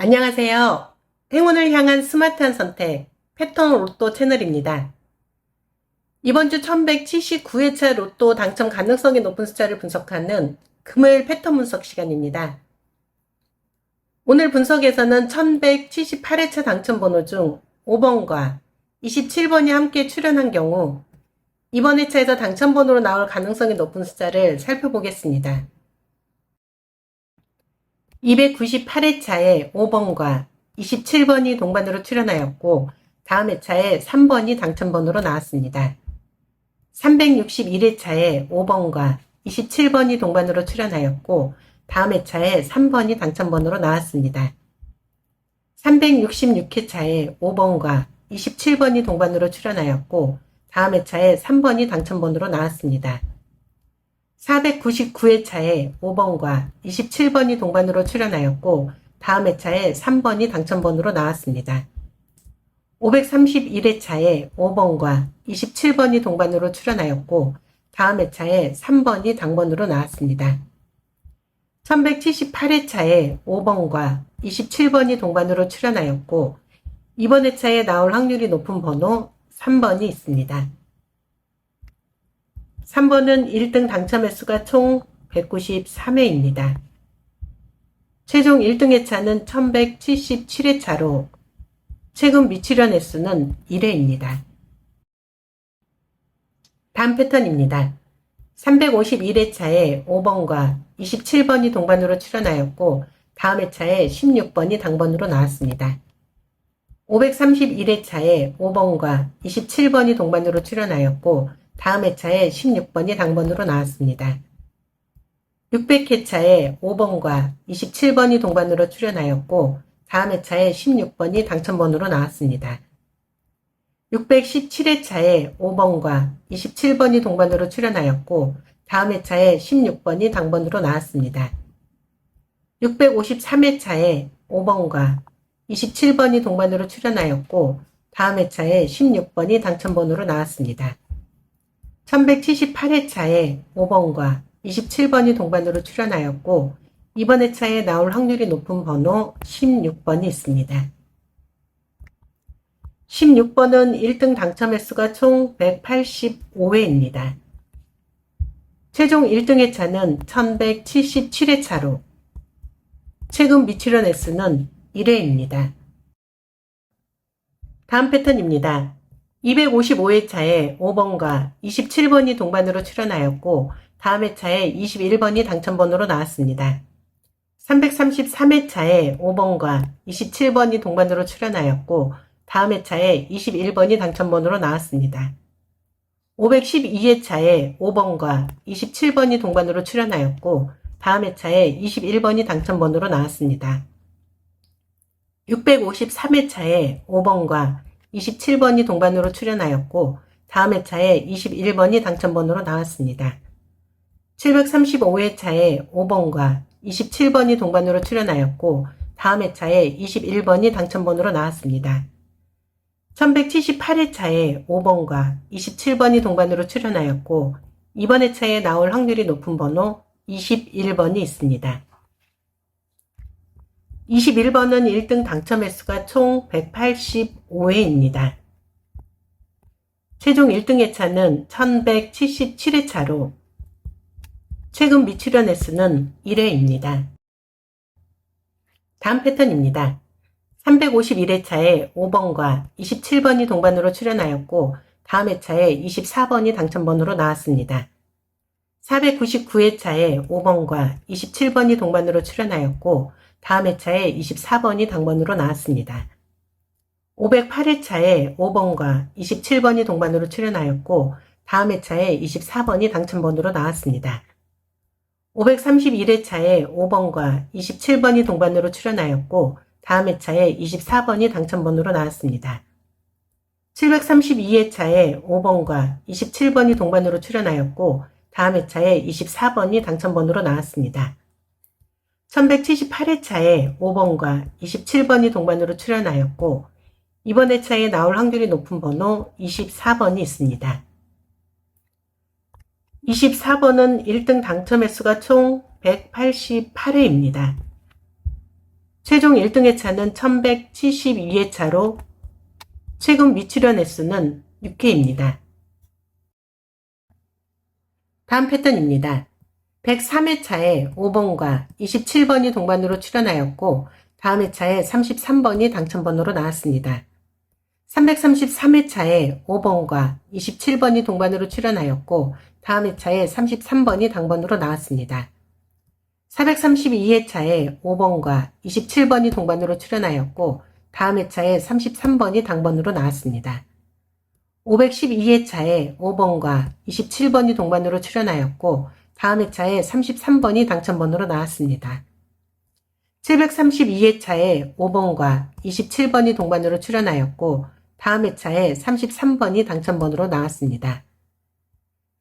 안녕하세요. 행운을 향한 스마트한 선택, 패턴 로또 채널입니다. 이번 주 1179회차 로또 당첨 가능성이 높은 숫자를 분석하는 금요일 패턴 분석 시간입니다. 오늘 분석에서는 1178회차 당첨 번호 중 5번과 27번이 함께 출연한 경우 이번 회차에서 당첨 번호로 나올 가능성이 높은 숫자를 살펴보겠습니다. 298회차에 5번과 27번이 동반으로 출연하였고 다음 회차에 3번이 당첨번호로 나왔습니다. 361회차에 5번과 27번이 동반으로 출연하였고 다음 회차에 3번이 당첨번호로 나왔습니다. 366회차에 5번과 27번이 동반으로 출연하였고 다음 회차에 3번이 당첨번호로 나왔습니다. 499회차에 5번과 27번이 동반으로 출연하였고 다음 회차에 3번이 당첨번호로 나왔습니다. 531회차에 5번과 27번이 동반으로 출연하였고 다음 회차에 3번이 당번으로 나왔습니다. 1178회차에 5번과 27번이 동반으로 출연하였고 이번 회차에 나올 확률이 높은 번호 3번이 있습니다. 3번은 1등 당첨 횟수가 총 193회입니다. 최종 1등 회차는 1177회차로 최근 미출연 횟수는 1회입니다. 다음 패턴입니다. 351회차에 5번과 27번이 동반으로 출연하였고 다음 회차에 16번이 당번으로 나왔습니다. 531회차에 5번과 27번이 동반으로 출연하였고 다음 회차에 16번이 당번으로 나왔습니다. 600회차에 5번과 27번이 동반으로 출연하였고 다음 회차에 16번이 당첨번호로 나왔습니다. 617회차에 5번과 27번이 동반으로 출연하였고 다음 회차에 16번이 당번으로 나왔습니다. 653회차에 5번과 27번이 동반으로 출연하였고 다음 회차에 16번이 당첨번호로 나왔습니다. 1178회차에 5번과 27번이 동반으로 출연하였고 이번 회차에 나올 확률이 높은 번호 16번이 있습니다. 16번은 1등 당첨 횟수가 총 185회입니다. 최종 1등 회차는 1177회차로 최근 미출연 횟수는 1회입니다. 다음 패턴입니다. 255회차에 5번과 27번이 동반으로 출연하였고 다음 회차에 21번이 당첨번호로 나왔습니다. 333회차에 5번과 27번이 동반으로 출연하였고 다음 회차에 21번이 당첨번호로 나왔습니다. 512회차에 5번과 27번이 동반으로 출연하였고 다음 회차에 21번이 당첨번호로 나왔습니다. 653회차에 5번과 27번이 동반으로 출연하였고 다음 회차에 21번이 당첨번호로 나왔습니다. 735회차에 5번과 27번이 동반으로 출연하였고 다음 회차에 21번이 당첨번호로 나왔습니다. 1178회차에 5번과 27번이 동반으로 출연하였고 이번 회차에 나올 확률이 높은 번호 21번이 있습니다. 21번은 1등 당첨 횟수가 총 185회입니다. 최종 1등 회차는 1177회차로 최근 미출연 횟수는 1회입니다. 다음 패턴입니다. 351회차에 5번과 27번이 동반으로 출연하였고 다음 회차에 24번이 당첨번호로 나왔습니다. 499회차에 5번과 27번이 동반으로 출연하였고 다음 회차에 24번이 당번으로 나왔습니다. 508회차에 5번과 27번이 동반으로 출연하였고 다음 회차에 24번이 당첨번호로 나왔습니다. 531회차에 5번과 27번이 동반으로 출연하였고 다음 회차에 24번이 당첨번호로 나왔습니다. 732회차에 5번과 27번이 동반으로 출연하였고 다음 회차에 24번이 당첨번호로 나왔습니다. 1178회차에 5번과 27번이 동반으로 출연하였고 이번 회차에 나올 확률이 높은 번호 24번이 있습니다. 24번은 1등 당첨 횟수가 총 188회입니다. 최종 1등 회차는 1172회차로 최근 미출연 횟수는 6회입니다. 다음 패턴입니다. 103회차에 5번과 27번이 동반으로 출연하였고 다음 회차에 33번이 당첨번호로 나왔습니다. 333회차에 5번과 27번이 동반으로 출연하였고 다음 회차에 33번이 당번으로 나왔습니다. 432회차에 5번과 27번이 동반으로 출연하였고 다음 회차에 33번이 당번으로 나왔습니다. 512회차에 5번과 27번이 동반으로 출연하였고 다음 회차에 33번이 당첨번호로 나왔습니다. 732회차에 5번과 27번이 동반으로 출연하였고 다음 회차에 33번이 당첨번호로 나왔습니다.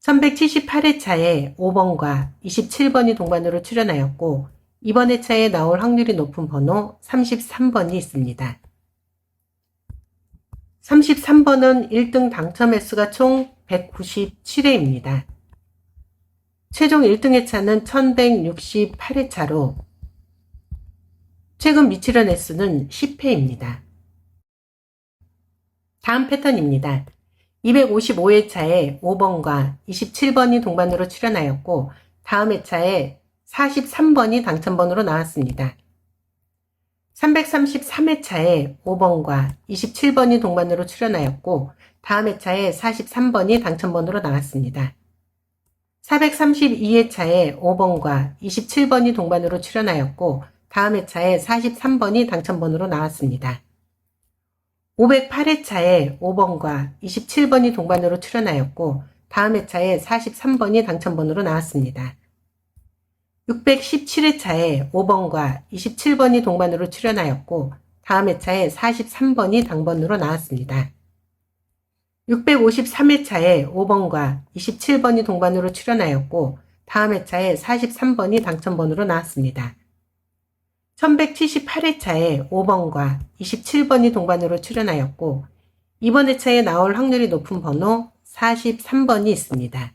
1178회차에 5번과 27번이 동반으로 출연하였고 이번 회차에 나올 확률이 높은 번호 33번이 있습니다. 33번은 1등 당첨 횟수가 총 197회입니다. 최종 1등 회차는 1168회차로 최근 미출연 횟수는 10회입니다. 다음 패턴입니다. 255회차에 5번과 27번이 동반으로 출연하였고 다음 회차에 43번이 당첨번호로 나왔습니다. 333회차에 5번과 27번이 동반으로 출연하였고 다음 회차에 43번이 당첨번호로 나왔습니다. 432회차에 5번과 27번이 동반으로 출연하였고 다음 회차에 43번이 당첨번호로 나왔습니다. 508회차에 5번과 27번이 동반으로 출연하였고 다음 회차에 43번이 당첨번호로 나왔습니다. 617회차에 5번과 27번이 동반으로 출연하였고 다음 회차에 43번이 당번으로 나왔습니다. 653회차에 5번과 27번이 동반으로 출연하였고 다음 회차에 43번이 당첨번호로 나왔습니다. 1178회차에 5번과 27번이 동반으로 출연하였고 이번 회차에 나올 확률이 높은 번호 43번이 있습니다.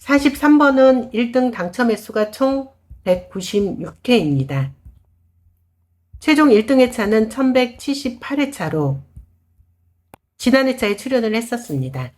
43번은 1등 당첨 횟수가 총 196회입니다. 최종 1등 회차는 1178회차로 지난 회차에 출연을 했었습니다.